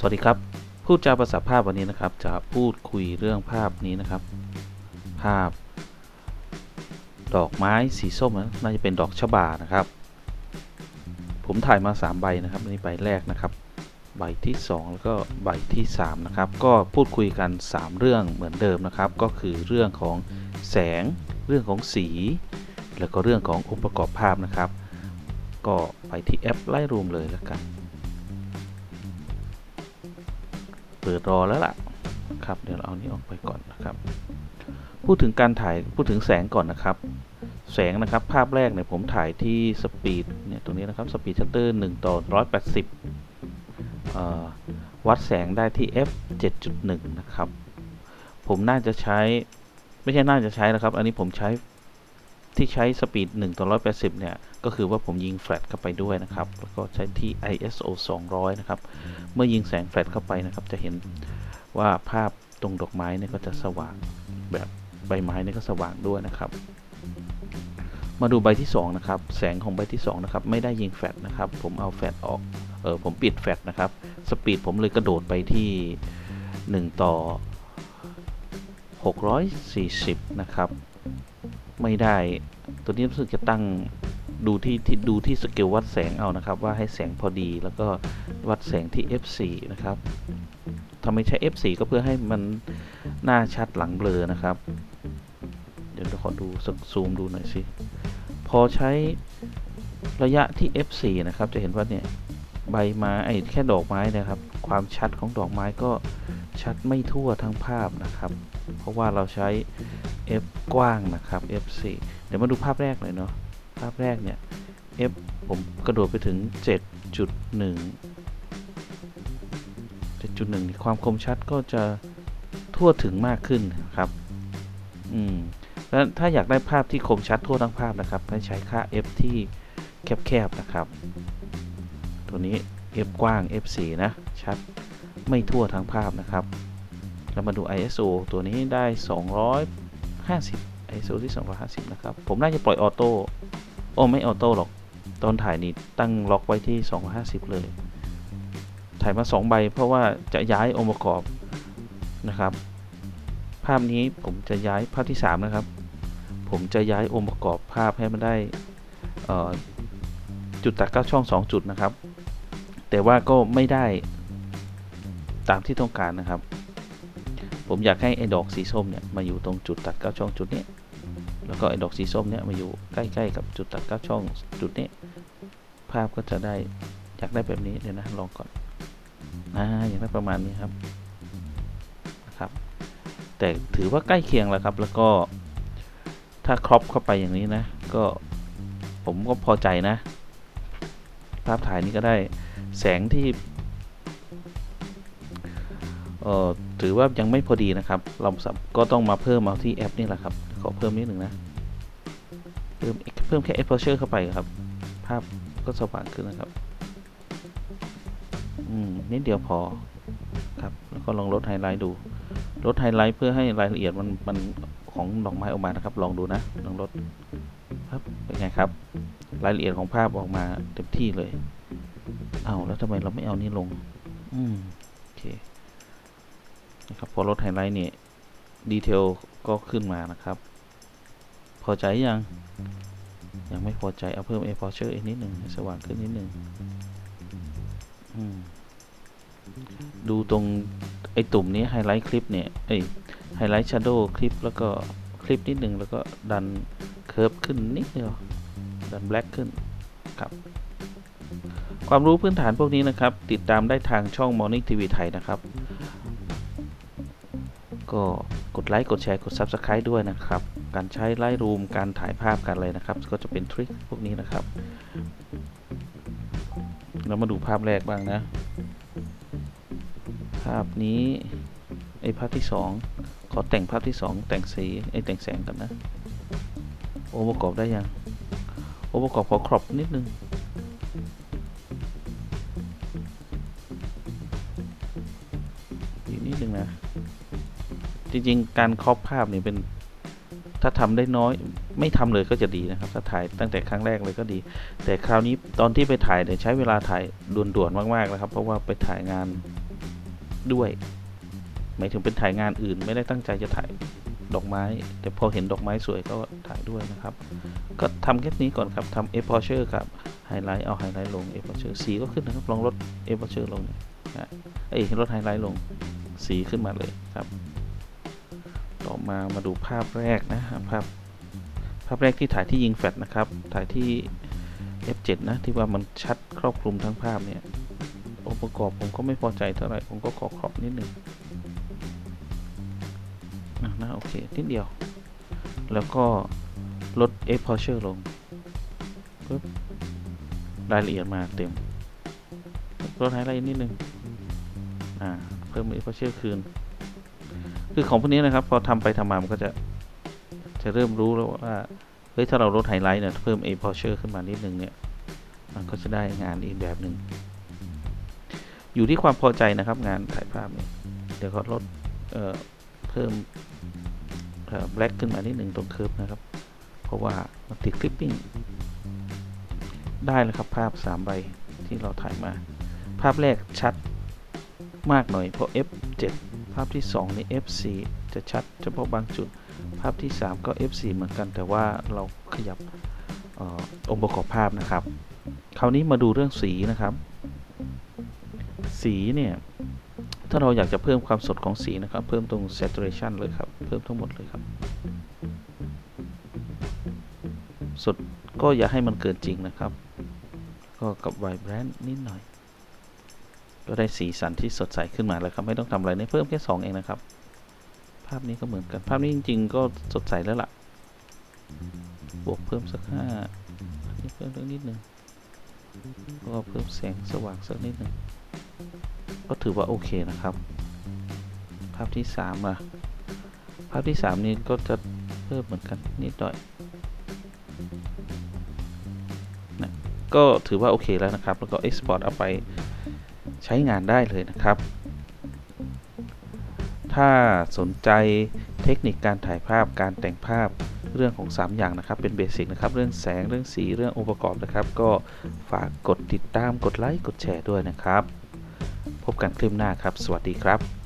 สวัสดีครับ พูดจาภาษาภาพวันนี้นะครับ จะพูดคุยเรื่องภาพนี้นะครับ ภาพ ดอกไม้สีส้มนะน่าจะเป็นดอกชบานะครับ ผมถ่ายมา 3 ใบนะครับอันนี้ใบแรกนะครับ ใบที่ 2 แล้วก็ใบที่ 3 นะครับ ก็พูดคุยกัน 3 เรื่องเหมือนเดิมนะครับ ก็คือเรื่องของแสง เรื่องของสี แล้วก็เรื่องขององค์ประกอบภาพนะครับ ก็ไปที่แอปไล่รูมเลยแล้วกัน ปิดรอแล้วล่ะครับเดี๋ยวเราเอานี้ออกไปก่อนนะครับ พูดถึงการถ่ายพูดถึงแสงก่อนนะครับ แสงนะครับภาพแรกเนี่ยผมถ่ายที่สปีดเนี่ยตรงนี้นะครับสปีดชัตเตอร์1ต่อ180 วัดแสงได้ที่ f 7.1 นะครับ ผมน่าจะใช้ไม่ใช่น่าจะใช้นะครับ อันนี้ผมใช้ที่ใช้สปีด1ต่อ180 เนี่ย ก็คือว่าผมยิงแฟลชเข้าไปด้วยนะครับ แล้วก็ใช้ที่ ISO 200 นะครับ เมื่อยิงแสงแฟลชเข้าไปนะครับ จะเห็นว่าภาพตรงดอกไม้เนี่ยก็จะสว่างแบบใบไม้เนี่ยก็สว่างด้วยนะครับ มาดูใบที่ 2 นะครับ แสงของใบที่ 2 นะครับ ไม่ได้ยิงแฟลชนะครับ ผมเอาแฟลชออก เออผมปิดแฟลชนะครับ สปีดผมเลยกระโดดไปที่ 1 ต่อ 640 นะครับ ไม่ได้ ตัวนี้รู้สึกจะตั้ง ดูที่ที่ดูที่สเกลวัดแสงเอานะครับ ว่าให้แสงพอดีแล้วก็วัดแสงที่ f4 นะครับทำไมใช้ f4 ก็เพื่อให้มันหน้าชัดหลังเบลอนะครับ เดี๋ยวเราขอดูซูมดูหน่อยสิพอใช้ระยะที่ f4 นะครับ จะเห็นว่าเนี่ยใบไม้ไอ้แค่ดอกไม้นะครับ ความชัดของดอกไม้ก็ชัดไม่ทั่วทั้งภาพนะครับ เพราะว่าเราใช้ f กว้างนะครับ f4 เดี๋ยวมาดูภาพแรกหน่อยเนาะ ภาพแรกเนี่ย f ผมกระโดดไปถึง 7.1 7.1นี่ความคมชัดก็จะทั่วถึงมากขึ้นครับอืมแล้วถ้าอยากได้ภาพที่คมชัดทั่วทั้งภาพนะครับให้ใช้ค่า f ที่แคบๆนะครับ ตัวนี้ f กว้าง f4 นะชัดไม่ทั่วทั้งภาพนะครับแล้วมาดู ISO ตัวนี้ได้ 250 ISO ที่ 250 นะครับ ผมน่าจะปล่อยออโต้ โอ้ไม่ออโต้หรอก ตอนถ่ายนี่ตั้งล็อกไว้ที่ 250 เลย ถ่ายมา 2 ใบเพราะว่าจะย้ายองค์ประกอบนะครับ ภาพนี้ผมจะย้ายภาพที่ 3 นะครับ ผมจะย้ายองค์ประกอบภาพให้มันได้จุดตัด9ช่อง 2 จุดนะครับ แต่ว่าก็ไม่ได้ตามที่ต้องการนะครับ ผมอยากให้ไอ้ดอกสีส้มเนี่ยมาอยู่ตรงจุดตัด9ช่องจุดนี้ แล้วก็ไอ้ดอกสีส้มเนี่ยมาอยู่ใกล้ๆกับจุดตัด9ช่องจุดนี้ ภาพก็จะได้อยากได้แบบนี้เดี๋ยวนะลองก่อนอ่าอยากได้ประมาณนี้ครับนะครับ แต่ถือว่าใกล้เคียงแล้วครับ แล้วก็ถ้าครอปเข้าไปอย่างนี้นะ ก็ผมก็พอใจนะ ภาพถ่ายนี้ก็ได้แสงที่เอ่อถือว่ายังไม่พอดีนะครับ เราก็ต้องมาเพิ่มเอาที่แอปนี่แหละครับ ขอเพิ่มนิดหนึ่งนะ เพิ่มเพิ่มแค่ exposure เข้าไปครับ ภาพก็สว่างขึ้นนะครับ อืม นิดเดียวพอครับ แล้วก็ลองลดไฮไลท์ดู ลดไฮไลท์เพื่อให้รายละเอียดมันมันของดอกไม้ออกมานะครับ ลองดูนะ ลองลดครับเป็นไงครับ รายละเอียดของภาพออกมาเต็มที่เลย เอาแล้วทำไมเราไม่เอานี่ลง อืมโอเค นะครับ พอลดไฮไลท์เนี่ยดีเทลก็ขึ้นมานะครับพ อใจยัง ยังไม่พอใจ เอาเพิ่ม a p o r t u r e อีกนิดหนึ่งสว่างขึ้นนิดหนึ่งดูตรง ไอ้ตุ่มนี้ไฮไลท์คลิปเนี่ยไอ้ไฮไลท์ช a โดว์คลิปแล้วก็คลิปนิดหนึ่งแล้วก็ดันเคิร์ฟขึ้นนิดเดียวดันแบล็กขึ้นครับ ความรู้พื้นฐานพวกนี้นะครับ ติดตามได้ทางช่อง Morning TV ไทยนะครับ ก็กดไลค์กดแชร์กด Subscribe ด้วยนะครับ การใช้ไลท์รูมการถ่ายภาพการอะไรนะครับ ก็จะเป็นทริคพวกนี้นะครับ เรามาดูภาพแรกบ้างนะ ภาพนี้ไอภาพที่สองขอแต่งภาพที่สองแต่งสีไอแต่งแสงกันนะโอประกอบได้ยังโอประกอบขอครอบนิดนึงอีกนิดนึงนะ จริงๆ การครอบภาพนี่เป็นถ้าทำได้น้อยไม่ทำเลยก็จะดีนะครับ ถ้าถ่ายตั้งแต่ครั้งแรกเลยก็ดี แต่คราวนี้ตอนที่ไปถ่ายเนี่ยใช้เวลาถ่ายด่วนๆมากๆนะครับ เพราะว่าไปถ่ายงานด้วยหมายถึงเป็นถ่ายงานอื่น ไม่ได้ตั้งใจจะถ่ายดอกไม้ แต่พอเห็นดอกไม้สวยก็ถ่ายด้วยนะครับ ก็ทำแค่นี้ก่อนครับทำ e p o r t u r e กับไฮไลท์เอาไฮไลท์ลง e p o r t u r e สีก็ขึ้นนะครับลองลด e p o r t u r e ลงนะเอ้ยลดไฮไลท์ลงสีขึ้นมาเลยครับ ต่อมามาดูภาพแรกนะภาพภาพแรกที่ถ่ายที่ยิงแฟลชนะครับ ถ่ายที่ F7 นะ ที่ว่ามันชัดครอบคลุมทั้งภาพเนี่ยองค์ประกอบผมก็ไม่พอใจเท่าไหร่ผมก็ขอครอบนิดหนึงอะนะโอเค นิดเดียว แล้วก็ลด exposure ลงปึ๊บรายละเอียดมาเต็มลดไฮไลท์นิดนึงอ่าเพิ่ม exposure คืน คือของพวกนี้นะครับพอทำไปทำมามันก็จะจะเริ่มรู้แล้วว่าเฮ้ยถ้าเราลดไฮไลท์เนี่ยเพิ่ม exposure ขึ้นมานิดนึงเนี่ยมันก็จะได้งานอีกแบบหนึ่งอยู่ที่ความพอใจนะครับงานถ่ายภาพเนี่ยเดี๋ยวก็ลดเอ่อเพิ่มเอ่อ black ขึ้นมานิดหนึ่งตรงเคิร์ฟนะครับ เพราะว่ามันติดคลิปปิ้งได้แล้วครับภาพ 3 ใบที่เราถ่ายมา ภาพแรกชัดมากหน่อยเพราะ f7 าพที่ 2 ใน f4 จะชัดเฉพาะบางจุด ภาพที่ 3 ก็ f4 เหมือนกัน แต่ว่าเราขยับออองค์ประกอบภาพนะครับ คราวนี้มาดูเรื่องสีนะครับ สีเนี่ย ถ้าเราอยากจะเพิ่มความสดของสีนะครับ เพิ่มตรง saturation เลยครับ เพิ่มทั้งหมดเลยครับ สดก็อย่าให้มันเกินจริงนะครับ ก็กับ vibrant นิดหน่อย ก็ได้สีสันที่สดใสขึ้นมาแล้วครับไม่ต้องทำอะไรในเพิ่มแค่2เองนะครับ ภาพนี้ก็เหมือนกันภาพนี้จริง ๆ ก็สดใสแล้วล่ะ บวกเพิ่มสักห้าเพิ่มเรื่องนิดนึงก็เพิ่มแสงสว่างสักนิดหนึ่งก็ถือว่าโอเคนะครับ ภาพที่สามอะภาพที่สามนี้ก็จะเพิ่มเหมือนกันนิดหน่อยนะก็ถือว่าโอเคแล้วนะครับ แล้วก็ Export เอาไป ใช้งานได้เลยนะครับ ถ้าสนใจเทคนิคการถ่ายภาพการแต่งภาพเรื่องของ 3 อย่างนะครับ เป็นเบสิกนะครับ เรื่องแสง เรื่องสี เรื่ององค์ประกอบนะครับ ก็ฝากกดติดตาม กดไลค์ กดแชร์ด้วยนะครับ พบกันคลิปหน้าครับ สวัสดีครับ